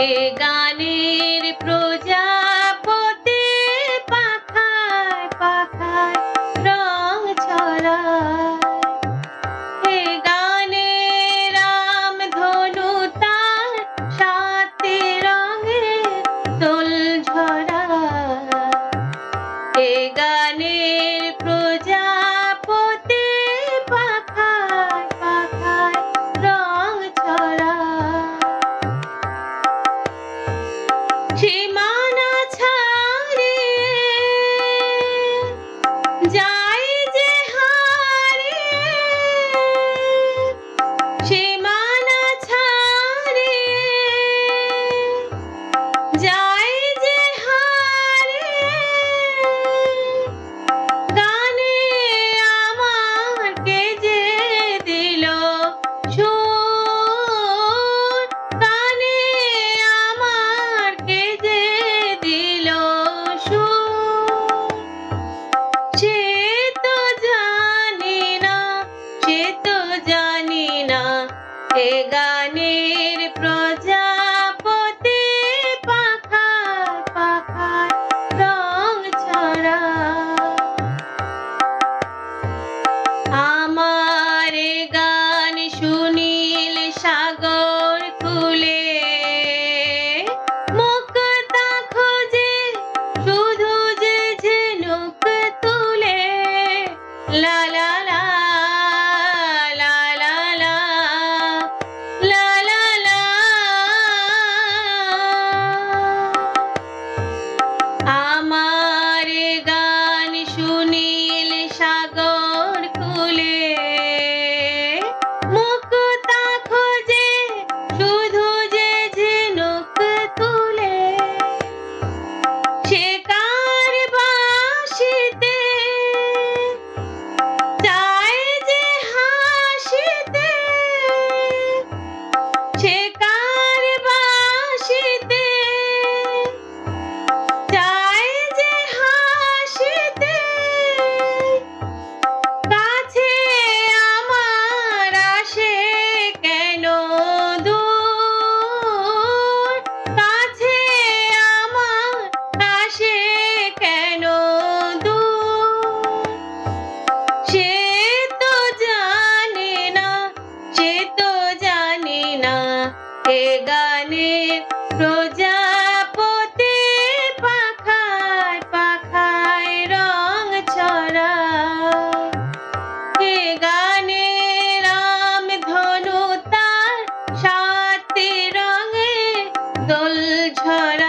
के गाने Team up. হে গানের প্রজাপতি পাখার পাখার ছড়া। আমার গান সুনীল সাগর সে গানে পাখায় পাখায় ছড়া রাম ধনু তার রঙে ঝরা